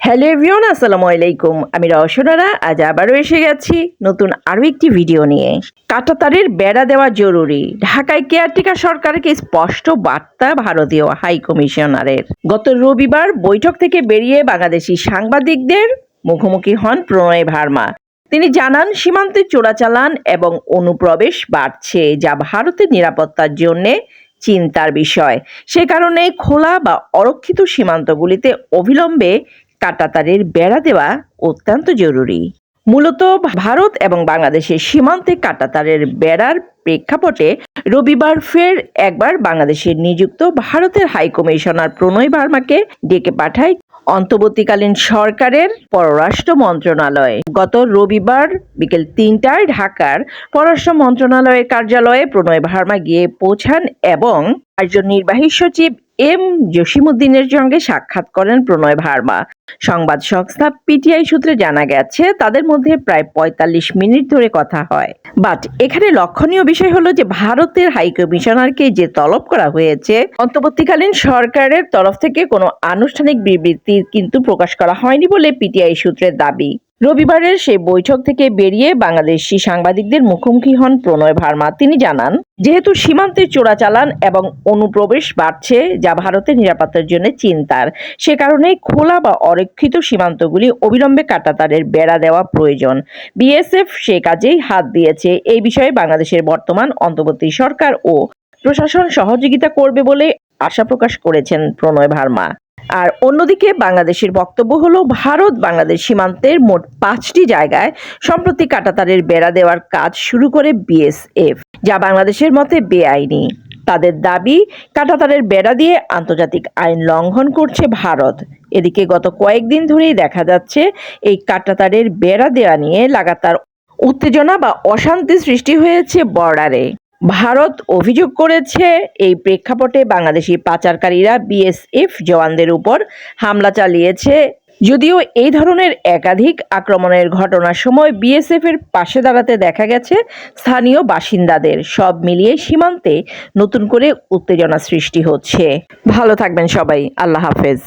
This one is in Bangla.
হ্যালো এভরিওয়ান আসসালামু আলাইকুম। আমি রওশনারা, আজ আবারও এসে গেছি নতুন আরও একটি ভিডিও নিয়ে। কাঁটাতারের বেড়া দেওয়া জরুরি। ঢাকায় কেয়ারটেকার সরকারকে স্পষ্ট বার্তা ভারতীয় হাই কমিশনারের। গত রবিবার বৈঠক থেকে বেরিয়ে বাংলাদেশি সাংবাদিকদের মুখোমুখি হন প্রণয় ভার্মা। তিনি জানান, সীমান্তে চোরাচালান এবং অনুপ্রবেশ বাড়ছে, যা ভারতের নিরাপত্তার জন্যে চিন্তার বিষয়। সে কারণে খোলা বা অরক্ষিত সীমান্তগুলিতে অবিলম্বে কাঁটাতারের বেড়া দেওয়া অত্যন্ত জরুরি। মূলত ভারত এবং বাংলাদেশের সীমান্তে কাটাতারের বেড়ার প্রেক্ষাপটে রবিবার ফের একবার বাংলাদেশের নিযুক্ত ভারতের হাইকমিশনার প্রণয় ভার্মাকে ডেকে পাঠায় অন্তর্বর্তীকালীন সরকারের পররাষ্ট্র মন্ত্রণালয়। গত রবিবার বিকেল তিনটায় ঢাকার পররাষ্ট্র মন্ত্রণালয়ের কার্যালয়ে প্রণয় ভার্মা গিয়ে পৌঁছান এবং কার্যনির্বাহী নির্বাহী সচিব এম জসিমুদ্দিনের সঙ্গে সাক্ষাৎ করেন প্রণয় ভার্মা। সংবাদ সংস্থা পিটিআই সূত্রে জানা গেছে, তাদের মধ্যে প্রায় পঁয়তাল্লিশ মিনিট ধরে কথা হয়। বাট এখানে লক্ষণীয় বিষয় হলো যে, ভারতের হাইকমিশনারকে যে তলব করা হয়েছে, অন্তর্বর্তীকালীন সরকারের তরফ থেকে কোনো আনুষ্ঠানিক বিবৃতি কিন্তু প্রকাশ করা হয়নি বলে পিটিআই সূত্রের দাবি। রবিবারের সেই বৈঠক থেকে বেরিয়ে বাংলাদেশি সাংবাদিকদের মুখোমুখি হন প্রণয় ভার্মা। তিনি জানান, যেহেতু সীমান্তে চোরাচালান এবং অনুপ্রবেশ বাড়ছে, যা ভারতের নিরাপত্তার জন্য চিন্তার। সে কারণে খোলা বা অরক্ষিত সীমান্তগুলি অবিলম্বে কাটাতারের বেড়া দেওয়া প্রয়োজন। বিএসএফ সে কাজেই হাত দিয়েছে। এই বিষয়ে বাংলাদেশের বর্তমান অন্তর্বর্তী সরকার ও প্রশাসন সহযোগিতা করবে বলে আশা প্রকাশ করেছেন প্রণয় ভার্মা। আর অন্যদিকে বাংলাদেশের বক্তব্য হলো, ভারত বাংলাদেশ সীমান্তের মোট পাঁচটি জায়গায় সম্প্রতি কাটাতারের বেড়া দেওয়ার কাজ শুরু করে বিএসএফ, যা বাংলাদেশের মতে বেআইনি। তাদের দাবি, কাটাতারের বেড়া দিয়ে আন্তর্জাতিক আইন লঙ্ঘন করছে ভারত। এদিকে গত কয়েকদিন ধরেই দেখা যাচ্ছে, এই কাটাতারের বেড়া দেওয়া নিয়ে লাগাতার উত্তেজনা বা অশান্তি সৃষ্টি হয়েছে বর্ডারে। ভারত অভিযোগ করেছে, এই প্রেক্ষাপটে বাংলাদেশি পাচারকারীরা বিএসএফ জওয়ানদের উপর হামলা চালিয়েছে। যদিও এই ধরনের একাধিক আক্রমণের ঘটনার সময় বিএসএফ এর পাশে দাঁড়াতে দেখা গেছে স্থানীয় বাসিন্দাদের। সব মিলিয়ে সীমান্তে নতুন করে উত্তেজনা সৃষ্টি হচ্ছে। ভালো থাকবেন সবাই। আল্লাহ হাফেজ।